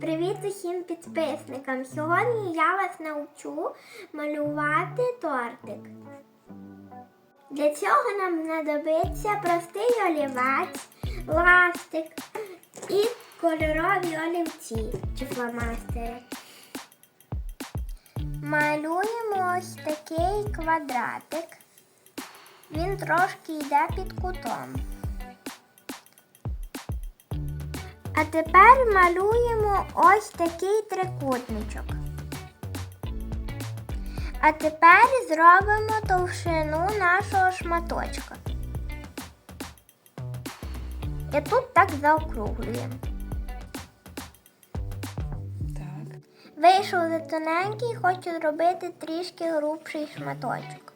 Привіт усім підписникам! Сьогодні я вас навчу малювати тортик. Для цього нам знадобиться простий олівець, ластик і кольорові олівці чи фломастери. Малюємо ось такий квадратик. Він трошки йде під кутом. А тепер малюємо ось такий трикутничок. А тепер зробимо товщину нашого шматочка. І тут так заокруглюємо. Так. Вийшов за тоненький, хочу зробити трішки грубший шматочок.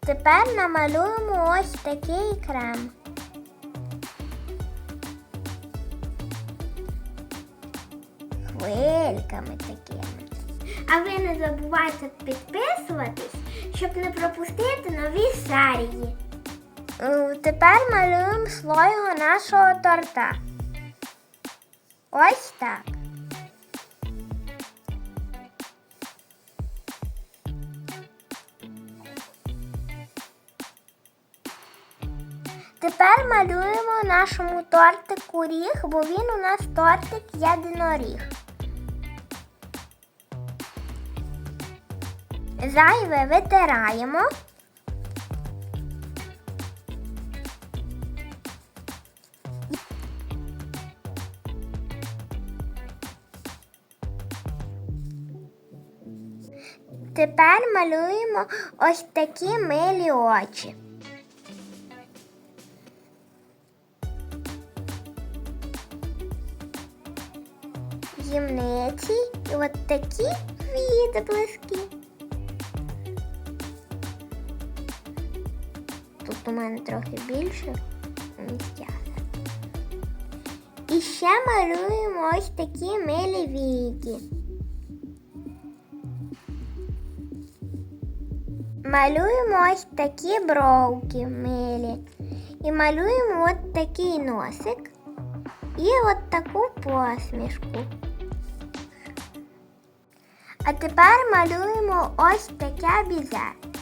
Тепер намалюємо ось такий крем. Хвильками такими. А ви не забувайте підписуватись, щоб не пропустити нові серії. Е, Тепер малюємо слойго нашого торта. Ось так. Тепер малюємо нашому тортику ріг, бо він у нас тортик єдиноріг. Зайве витираємо. Тепер малюємо ось такі милі очі. Гімниці і от такі відблиски. У мене трохи більше місця. І ще малюємо ось такі милі віки. Малюємо ось такі бровки милі. І малюємо от такий носик і от таку посмішку. А тепер малюємо ось таке бізе.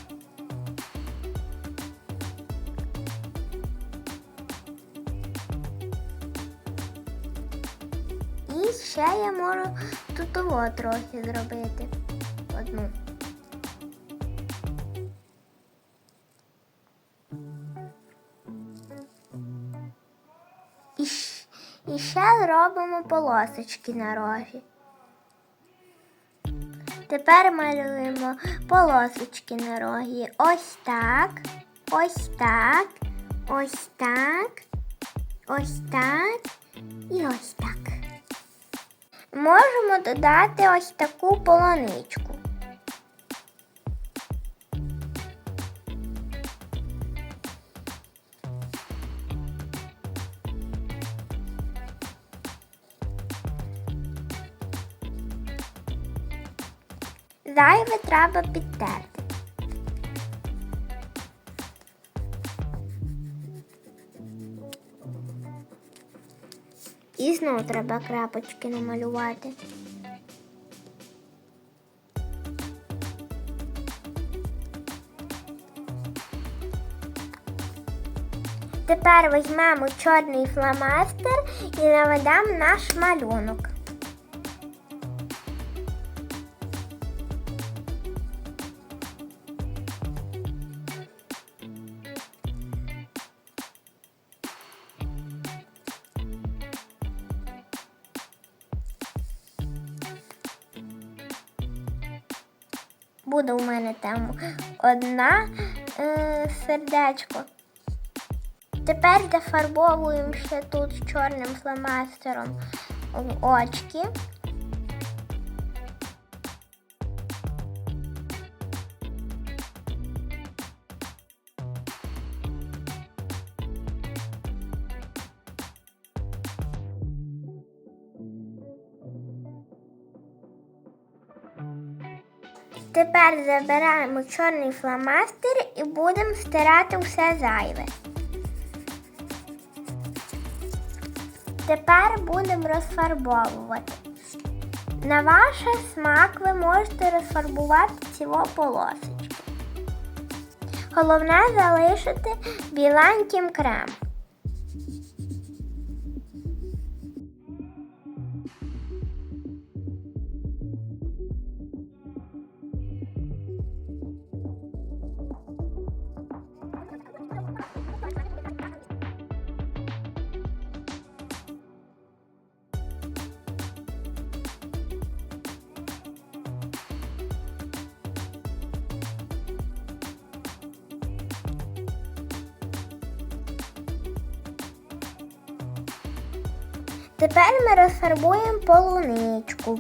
І ще я можу тут того трохи зробити. Одну. І, ще зробимо полосочки на рожі. Тепер малюємо полосочки на рогі. Ось так, ось так, ось так, ось так і ось так. Можемо додати ось таку полоничку. Зайве треба підтерти. І знову треба крапочки намалювати. Тепер візьмемо чорний фломастер і наведемо наш малюнок. Буде у мене там одна е, сердечко. Тепер дофарбовуємо ще тут чорним фломастером очки. Тепер забираємо чорний фломастер і будемо стирати все зайве. Тепер будемо розфарбовувати. На ваш смак ви можете розфарбувати цілу полосочку. Головне залишити біленьким крем. Тепер ми розфарбуємо полуничку.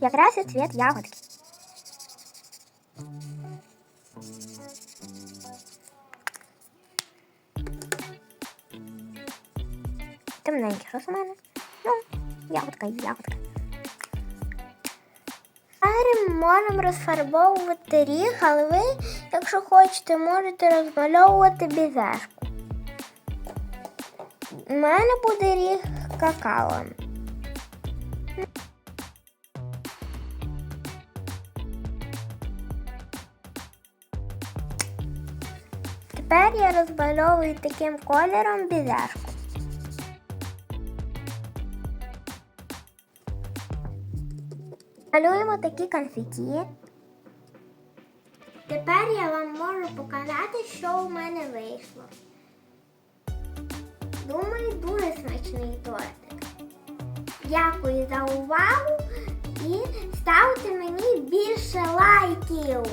Якраз і цвіт ягодки. Темненький, що у мене? Ну, ягодка і ягодка. Далі можемо розфарбовувати ріг, але ви, якщо хочете, можете розмальовувати бізешку. У мене буде ріг какао. Тепер я розмальовую таким кольором бізешку. Малюємо такі конфеті. Тепер я вам можу показати, що у мене вийшло. Думаю, дуже смачний тортик. Дякую за увагу і ставте мені більше лайків.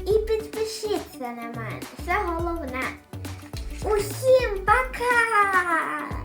І підпишіться на мене. Це головне. Усім пока!